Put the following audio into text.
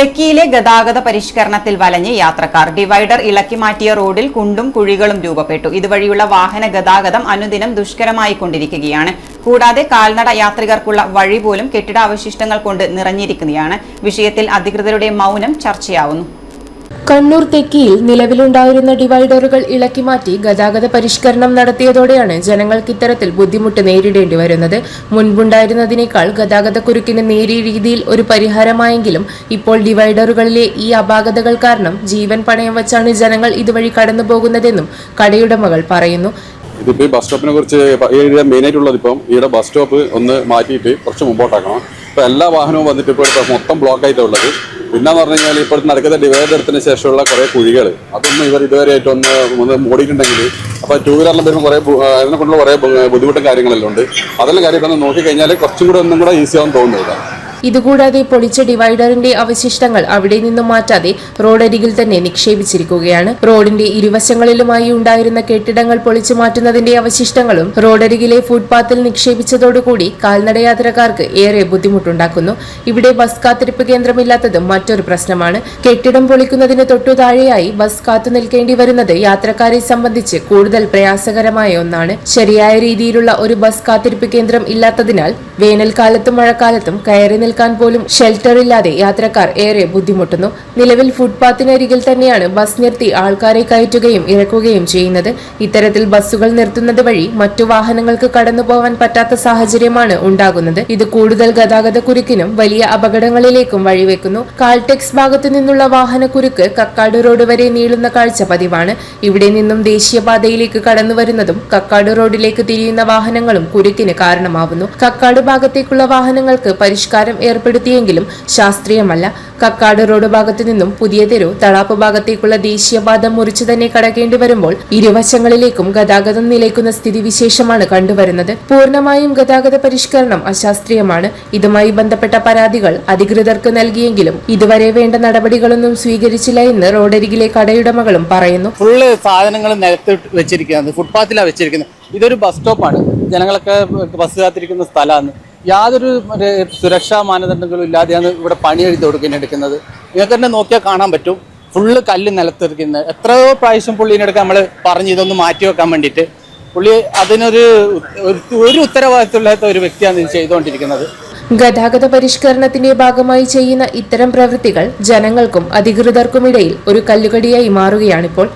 തെക്കിയിലെ ഗതാഗത പരിഷ്കരണത്തിൽ വലഞ്ഞ് യാത്രക്കാർ. ഡിവൈഡർ ഇളക്കി മാറ്റിയ റോഡിൽ കുണ്ടും കുഴികളും രൂപപ്പെട്ടു. ഇതുവഴിയുള്ള വാഹന ഗതാഗതം അനുദിനം ദുഷ്കരമായി കൊണ്ടിരിക്കുകയാണ്. കൂടാതെ കാൽനട യാത്രികർക്കുള്ള വഴി പോലും കെട്ടിടാവശിഷ്ടങ്ങൾ കൊണ്ട് നിറഞ്ഞിരിക്കുകയാണ്. വിഷയത്തിൽ അധികൃതരുടെ മൗനം ചർച്ചയാവുന്നു. കണ്ണൂർ തെക്കിയിൽ നിലവിലുണ്ടായിരുന്ന ഡിവൈഡറുകൾ ഇളക്കി മാറ്റി ഗതാഗത പരിഷ്കരണം നടത്തിയതോടെയാണ് ജനങ്ങൾക്ക് ഇത്തരത്തിൽ ബുദ്ധിമുട്ട് നേരിടേണ്ടി വരുന്നത്. മുൻപുണ്ടായിരുന്നതിനേക്കാൾ ഗതാഗതക്കുരുക്കിന് നേരിയ രീതിയിൽ ഒരു പരിഹാരമായെങ്കിലും ഇപ്പോൾ ഡിവൈഡറുകളിലെ ഈ അപാകതകൾ കാരണം ജീവൻ പണയം വച്ചാണ് ജനങ്ങൾ ഇതുവഴി കടന്നു പോകുന്നതെന്നും കടയുടമകൾ പറയുന്നു. ഇതിപ്പോൾ ബസ് സ്റ്റോപ്പിനെ കുറിച്ച് ആയിട്ടുള്ളത് ഇപ്പം ഇവിടെ ബസ് സ്റ്റോപ്പ് ഒന്ന് മാറ്റിയിട്ട് കുറച്ച് മുമ്പോട്ടാക്കണം. ഇപ്പൊ എല്ലാ വാഹനവും വന്നിട്ട് ഇപ്പോൾ ഇപ്പൊ മൊത്തം ബ്ലോക്ക് ആയിട്ടുള്ളത് പിന്നെന്ന് പറഞ്ഞു കഴിഞ്ഞാൽ ഇപ്പോൾ നടക്കുന്ന ഡിവൈഡ് എടുത്തതിന് ശേഷമുള്ള കുറേ കുഴികൾ അതൊന്നും ഇവർ ഇതുവരെ ഒന്ന് മൂടിയിട്ടുണ്ടെങ്കിൽ അപ്പൊ ടൂ വീലറിലും വരുമ്പോൾ കുറെ അതിനെ കൊണ്ടുള്ള കുറെ ബുദ്ധിമുട്ടും കാര്യങ്ങളെല്ലാം ഉണ്ട്. അതെല്ലാം കാര്യം നോക്കി കഴിഞ്ഞാൽ കുറച്ചും കൂടെ ഒന്നും കൂടെ ഈസി ആവും തോന്നുന്നില്ല ഇതുകൂടാതെ പൊളിച്ച ഡിവൈഡറിന്റെ അവശിഷ്ടങ്ങൾ അവിടെ നിന്നും മാറ്റാതെ റോഡരികിൽ തന്നെ നിക്ഷേപിച്ചിരിക്കുകയാണ്. റോഡിന്റെ ഇരുവശങ്ങളിലുമായി ഉണ്ടായിരുന്ന കെട്ടിടങ്ങൾ പൊളിച്ചു മാറ്റുന്നതിന്റെ അവശിഷ്ടങ്ങളും റോഡരികിലെ ഫുട്പാത്തിൽ നിക്ഷേപിച്ചതോടുകൂടി കാൽനടയാത്രക്കാർക്ക് ഏറെ ബുദ്ധിമുട്ടുണ്ടാക്കുന്നു. ഇവിടെ ബസ് കാത്തിരിപ്പ് കേന്ദ്രമില്ലാത്തതും മറ്റൊരു പ്രശ്നമാണ്. കെട്ടിടം പൊളിക്കുന്നതിന് തൊട്ടു താഴെയായി ബസ് കാത്തു നിൽക്കേണ്ടി വരുന്നത് യാത്രക്കാരെ സംബന്ധിച്ച് കൂടുതൽ പ്രയാസകരമായ ഒന്നാണ്. ശരിയായ രീതിയിലുള്ള ഒരു ബസ് കാത്തിരിപ്പ് കേന്ദ്രം ഇല്ലാത്തതിനാൽ വേനൽക്കാലത്തും മഴക്കാലത്തും കയറി നിൽക്കാൻ പോലും ഷെൽട്ടർ ഇല്ലാതെ യാത്രക്കാർ ഏറെ ബുദ്ധിമുട്ടുന്നു. നിലവിൽ ഫുട്പാത്തിനരികിൽ തന്നെയാണ് ബസ് നിർത്തി ആൾക്കാരെ കയറ്റുകയും ഇറക്കുകയും ചെയ്യുന്നത്. ഇത്തരത്തിൽ ബസ്സുകൾ നിർത്തുന്നത് വഴി മറ്റു വാഹനങ്ങൾക്ക് കടന്നു പോകാൻ പറ്റാത്ത സാഹചര്യമാണ് ഉണ്ടാകുന്നത്. ഇത് കൂടുതൽ ഗതാഗത കുരുക്കിനും വലിയ അപകടങ്ങളിലേക്കും വഴിവെക്കുന്നു. കാൽടെക്സ് ഭാഗത്തു നിന്നുള്ള വാഹനക്കുരുക്ക് കക്കാട് റോഡ് വരെ നീളുന്ന കാഴ്ച പതിവാണ്. ഇവിടെ നിന്നും ദേശീയപാതയിലേക്ക് കടന്നു വരുന്നതും കക്കാട് റോഡിലേക്ക് തിരിയുന്ന വാഹനങ്ങളും കുരുക്കിന് കാരണമാവുന്നു. കക്കാട് ഭാഗത്തേക്കുള്ള വാഹനങ്ങൾക്ക് പരിഷ്കാരം ഏർപ്പെടുത്തിയെങ്കിലും ശാസ്ത്രീയമല്ല. കക്കാട് റോഡ് ഭാഗത്തു നിന്നും പുതിയ തെരു തളാപ്പ് ഭാഗത്തേക്കുള്ള ദേശീയപാത മുറിച്ചു തന്നെ കടക്കേണ്ടി വരുമ്പോൾ ഇരുവശങ്ങളിലേക്കും ഗതാഗതം നിലയ്ക്കുന്ന സ്ഥിതിവിശേഷമാണ് കണ്ടുവരുന്നത്. പൂർണമായും ഗതാഗത പരിഷ്കരണം അശാസ്ത്രീയമാണ്. ഇതുമായി ബന്ധപ്പെട്ട പരാതികൾ അധികൃതർക്ക് നൽകിയെങ്കിലും ഇതുവരെ വേണ്ട നടപടികളൊന്നും സ്വീകരിച്ചില്ല എന്ന് റോഡരികിലെ കടയുടമകളും പറയുന്നു. ഫുള്ള് സാധനങ്ങൾ വെച്ചിരിക്കുന്നത് ഫുട്പാത്തിലാണ് വെച്ചിരിക്കുന്നത്. ഇതൊരു ബസ് സ്റ്റോപ്പാണ് ജനങ്ങളൊക്കെ ബസ് കാത്തിരിക്കുന്ന സ്ഥലമാണ് യാതൊരു സുരക്ഷാ മാനദണ്ഡങ്ങളും ഇല്ലാതെയാണ് ഇവിടെ പണി എഴുതി എടുക്കുന്നത്. നിങ്ങൾക്ക് തന്നെ നോക്കിയാൽ കാണാൻ പറ്റും. ഫുള്ള് കല്ല് നിലത്തിരിക്കുന്നത്. എത്രയോ പ്രാവശ്യം പുള്ളീനെടുക്കാൻ നമ്മൾ പറഞ്ഞു ഇതൊന്ന് മാറ്റി വെക്കാൻ വേണ്ടിയിട്ട്. പുള്ളി അതിനൊരു ഒരു ഉത്തരവാദിത്തമില്ലാത്ത ഒരു വ്യക്തിയാണ് ഇത് ചെയ്തുകൊണ്ടിരിക്കുന്നത്. ഗതാഗത പരിഷ്കരണത്തിന്റെ ഭാഗമായി ചെയ്യുന്ന ഇത്തരം പ്രവൃത്തികൾ ജനങ്ങൾക്കും അധികൃതർക്കുമിടയിൽ ഒരു കല്ലുകടിയായി മാറുകയാണിപ്പോൾ